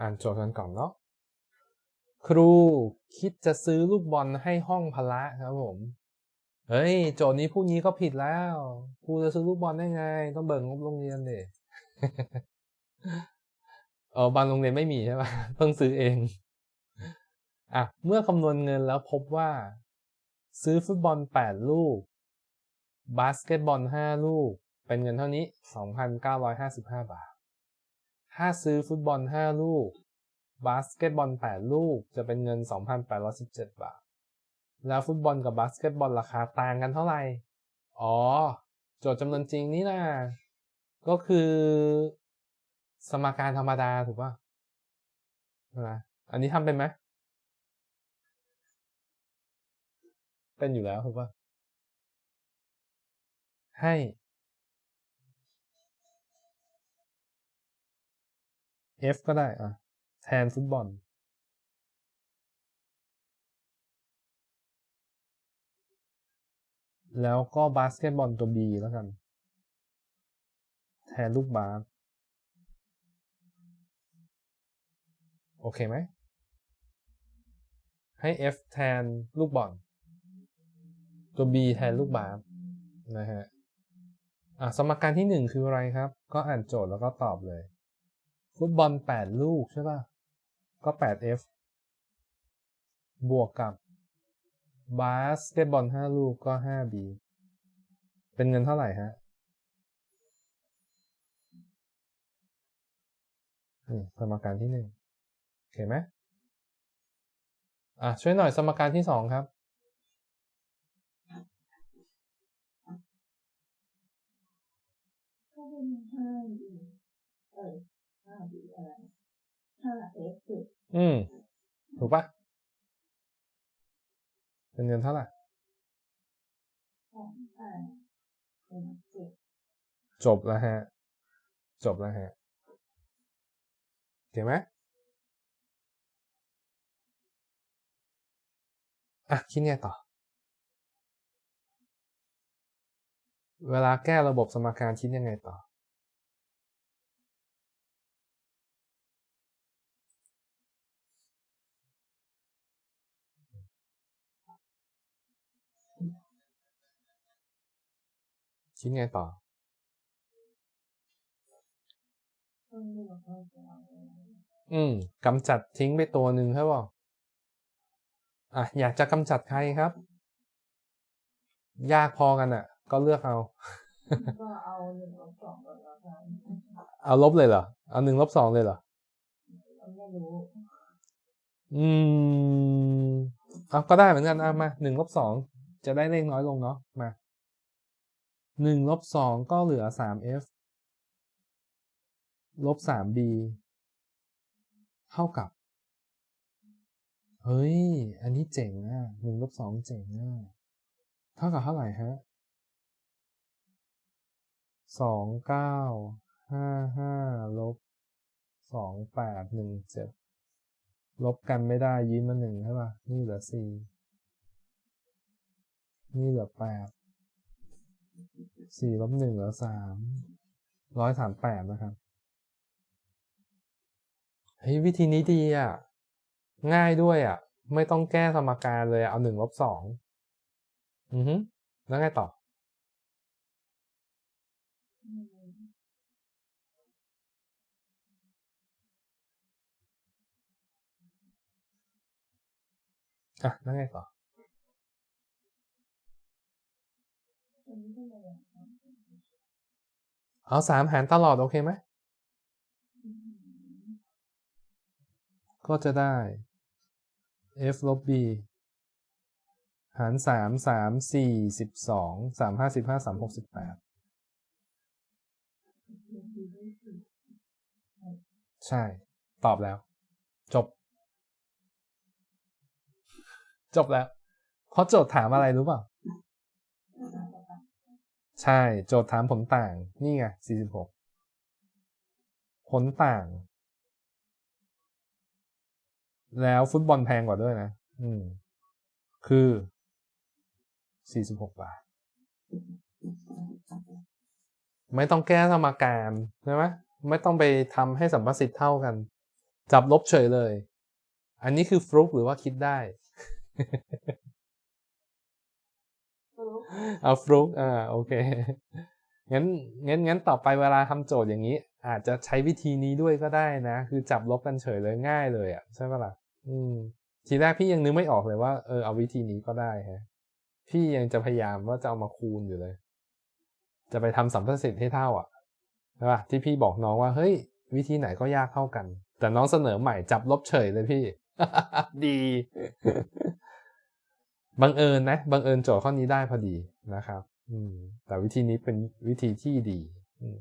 อ่านโจทย์กันก่อนเนาะครูคิดจะซื้อลูกบอลให้ห้องพละครับผม เฮ้ย โจทย์นี้พูดงี้ก็ผิดแล้ว ครูจะซื้อลูกบอลได้ไง ต้องเบิกงบโรงเรียนเด็เออบางโรงเรียนไม่มีใช่ปะเพิ่งซื้อเอง อะ เมื่อคำนวณเงินแล้วพบว่า ซื้อฟุตบอล 8 ลูก บาสเกตบอล 5 ลูก เป็นเงินเท่านี้ 2,955 บาท ถ้าซื้อฟุตบอล 5 ลูก บาสเกตบอล 8 ลูก จะเป็นเงิน 2,817 บาท แล้วฟุตบอลกับบาสเกตบอลราคาต่างกันเท่าไหร่ อ๋อ โจทย์จำนวนจริงนี่นะ ก็คือ สมการธรรมดาถูกป่ะใช่ไหมอันนี้ทำเป็นไหม เป็นอยู่แล้วถูกป่ะ ให้ F ก็ได้อะแทนฟุตบอล แล้วก็บาสเกตบอลตัว B แล้วกัน แทนลูกบาสโอเคไหม ให้ F แทนลูกบอล ตัว B แทนลูกบาสนะฮะ อะ สมการที่หนึ่งคืออะไรครับ ก็อ่านโจทย์แล้วก็ตอบเลย ฟุตบอล8ลูกใช่ป่ะ ก็ 8F บวกกับบาสเกตบอล5ลูกก็ 5B เป็นเงินเท่าไหร่ฮะนี่สมการที่หนึ่งโอเคไหมอะ ช่วยหน่อยสมการที่สองครับ ก็เป็นห้า อฟจุดอืม ถูกปะเป็นเงินเท่าไหร่สองแปดเป็นเจ็ดจบแล้วฮะ จบแล้วฮะโอเคไหมอะ คิดไงต่อ เวลาแก้ระบบสมการคิดยังไงต่อ คิดไงต่อต้องเลือกว่าจะเอาอะไรอืมกำจัดทิ้งไปตัวหนึ่งใช่ป่ะอะอยากจะกำจัดใครครับ ยากพอกันอะ ก็เลือกเอาก็เอาหนึ่งเอาสองก่อนแล้วกันเอาลบเลยเหรอเอาหนึ่งลบสองเลยเหรอไม่รู้อืมเอาก็ได้เหมือนกันเอามาหนึ่งลบสองจะได้เลขน้อยลงเนาะมา หนึ่งลบสองก็เหลือสาม f ลบสาม b เท่ากับ เฮ้ย อันนี้เจ๋งอะหนึ่งลบสองเจ๋งอะเท่ากับเท่าไหร่ฮะสองเก้าห้าห้าลบสองแปดหนึ่งเจ็ดลบกันไม่ได้ยืมมาหนึ่งใช่ป่ะ นี่เหลือสี่นี่เหลือแปด สี่ลบหนึ่งเหลือสามร้อยสามแปดนะครับ เฮ้ยวิธีนี้ดีอะ ง่ายด้วยอะ ไม่ต้องแก้สมการเลยเอาหนึ่งลบสองอือฮึแล้วไงต่อ อะ แล้วไงต่อ นนี้ก็เลยอย่างนั้นเอาสามหารตลอดโอเคไหม ก็จะได้ f ลบ b หารสามสามสี่สิบสองสามห้าสิบห้าสามหกสิบแปดใช่ ตอบแล้ว จบ จบแล้วเพราะโจทย์ถามอะไรรู้เปล่า ใช่ โจทย์ถามผลต่าง นี่ไงสี่สิบหกผลต่าง แล้วฟุตบอลแพงกว่าด้วยนะ อืม คือสี่สิบหกบาท ไม่ต้องแก้สมการใช่ไหมไม่ต้องไปทำให้สัมประสิทธิ์เท่ากัน จับลบเฉยเลย อันนี้คือฟลุกหรือว่าคิดได้ เอาฟลุกอ่าโอเคงั้นงั้นงั้นต่อไปเวลาทำโจทย์อย่างนี้ อาจจะใช้วิธีนี้ด้วยก็ได้นะ คือจับลบกันเฉยเลยง่ายเลยอะใช่ปะล่ะอืม ทีแรกพี่ยังนึกไม่ออกเลยว่าเออเอาวิธีนี้ก็ได้ฮะพี่ยังจะพยายามว่าจะเอามาคูณอยู่เลย จะไปทำสัมพัทธสิทธิ์ให้เท่าอะใช่ปะที่พี่บอกน้องว่าเฮ้ย วิธีไหนก็ยากเท่ากัน แต่น้องเสนอใหม่จับลบเฉยเลยพี่ ดี บังเอิญนะบังเอิญโจทย์ข้อนี้ได้พอดีนะครับ อืม แต่วิธีนี้เป็นวิธีที่ดี อืม